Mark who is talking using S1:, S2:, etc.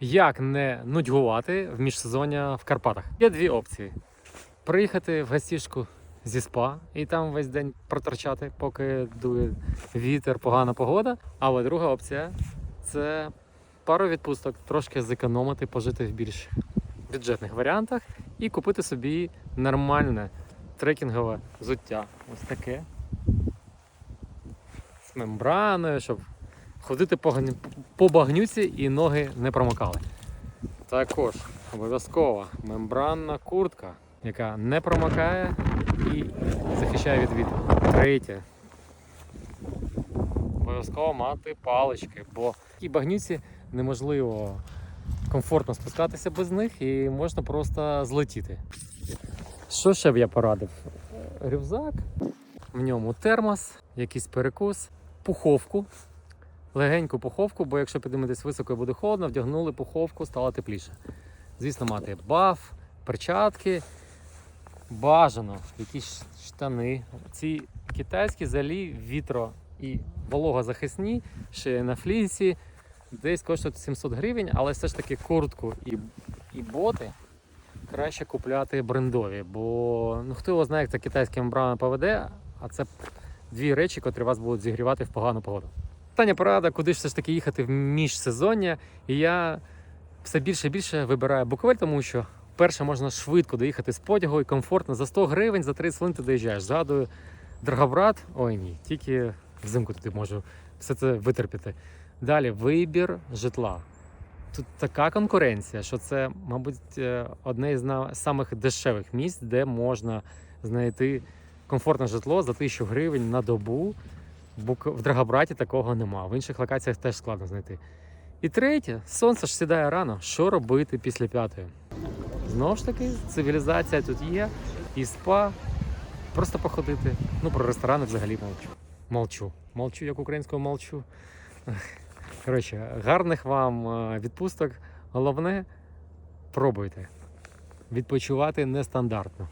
S1: Як не нудьгувати в міжсезоння в Карпатах? Є дві опції: приїхати в гостішку зі спа і там весь день проторчати, поки дує вітер, погана погода. Але друга опція це пару відпусток, трошки зекономити, пожити в більш бюджетних варіантах і купити собі нормальне трекінгове взуття. Ось таке. З мембраною, щоб ходити по, по багнюці і ноги не промокали. Також обов'язкова мембранна куртка, яка не промокає і захищає від вітру. Третє. Обов'язково мати палички, бо в такій багнюці неможливо комфортно спускатися без них і можна просто злетіти. Що ще б я порадив? Рюкзак, в ньому термос, якийсь перекус, пуховку. Легеньку пуховку, бо якщо підійметесь високо і буде холодно, вдягнули пуховку, стало тепліше. Звісно, мати баф, перчатки, бажано, якісь штани. Ці китайські залі вітро і вологозахисні, ще на флісі, десь коштують 700 гривень, але все ж таки куртку і, і боти краще купляти брендові, бо ну, хто його знає, як це китайським мембрана поведе, а це дві речі, котрі вас будуть зігрівати в погану погоду. Остання порада, куди ж все ж таки їхати в міжсезоння. І я все більше і більше вибираю Буковель, тому що перше можна швидко доїхати з потягу і комфортно за 100 гривень, за 30 хвилин ти доїжджаєш. Згадую, Драгобрат, ой ні, тільки взимку туди можу все це витерпіти. Далі вибір житла. Тут така конкуренція, що це, мабуть, е, одне на- самих дешевих місць, де можна знайти комфортне житло за 1000 гривень на добу. В Драгобраті такого нема. В інших локаціях теж складно знайти. І третє, сонце ж сідає рано. Що робити після п'ятої? Знову ж таки, цивілізація тут є, і спа. Просто походити. Ну, про ресторани взагалі мовчу. Молчу. Молчу, як українською молчу. Коротше, гарних вам е, відпусток. Головне, пробуйте. Відпочивати нестандартно.